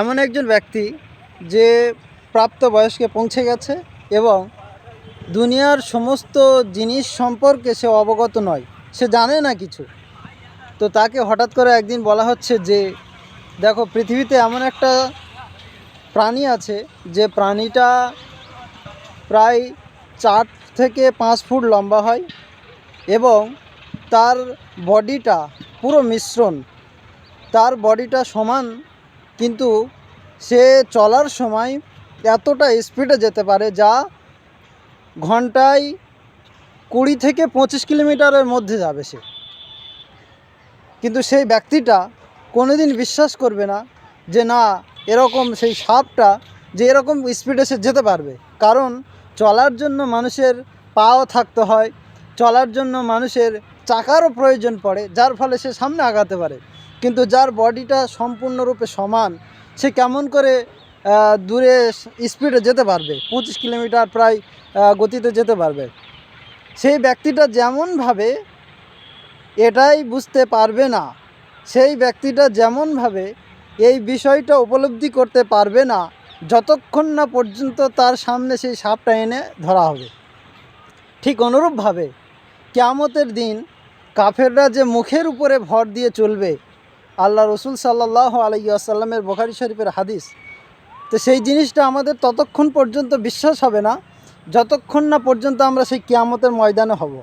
এমন একজন ব্যক্তি যে প্রাপ্ত বয়স্কে পৌঁছে গেছে এবং দুনিয়ার সমস্ত জিনিস সম্পর্কে সে অবগত নয়, সে জানে না কিছু। তো তাকে হঠাৎ করে একদিন বলা হচ্ছে যে, দেখো, পৃথিবীতে এমন একটা প্রাণী আছে যে প্রাণীটা প্রায় চার থেকে পাঁচ ফুট লম্বা হয় এবং তার বডিটা পুরো মিশ্রণ। তার বডিটা সমান কিন্তু সে চলার সময় এতটা স্পিডে যেতে পারে যা ঘন্টায় কুড়ি থেকে পঁচিশ কিলোমিটারের মধ্যে যাবে সে। কিন্তু সেই ব্যক্তিটা কোনোদিন বিশ্বাস করবে না যে না, এরকম সেই সাপটা যে এরকম স্পিডে সে যেতে পারবে। কারণ চলার জন্য মানুষের পাও থাকতে হয়, চলার জন্য মানুষের চাকারও প্রয়োজন পড়ে, যার ফলে সে সামনে আগাতে পারে। কিন্তু যার বডিটা সম্পূর্ণরূপে সমান, সে কেমন করে দূরে স্পিডে যেতে পারবে? পঁচিশ কিলোমিটার প্রায় গতিতে যেতে পারবে। সেই ব্যক্তিটা যেমনভাবে, এটাই বুঝতে পারবে না, সেই ব্যক্তিটা যেমনভাবে এই বিষয়টা উপলব্ধি করতে পারবে না, যতক্ষণ না পর্যন্ত তার সামনে সেই সাপটা এনে ধরা হবে। ঠিক অনুরূপভাবে, কেয়ামতের দিন কাফেররা যে মুখের উপরে ভর দিয়ে চলবে আল্লাহ রসুল সাল্লাহ আলাই আসাল্লামের বোখারি শরীফের হাদিস। তো সেই জিনিসটা আমাদের ততক্ষণ পর্যন্ত বিশ্বাস হবে না, যতক্ষণ না পর্যন্ত আমরা সেই কিয়ামতের ময়দানে হব।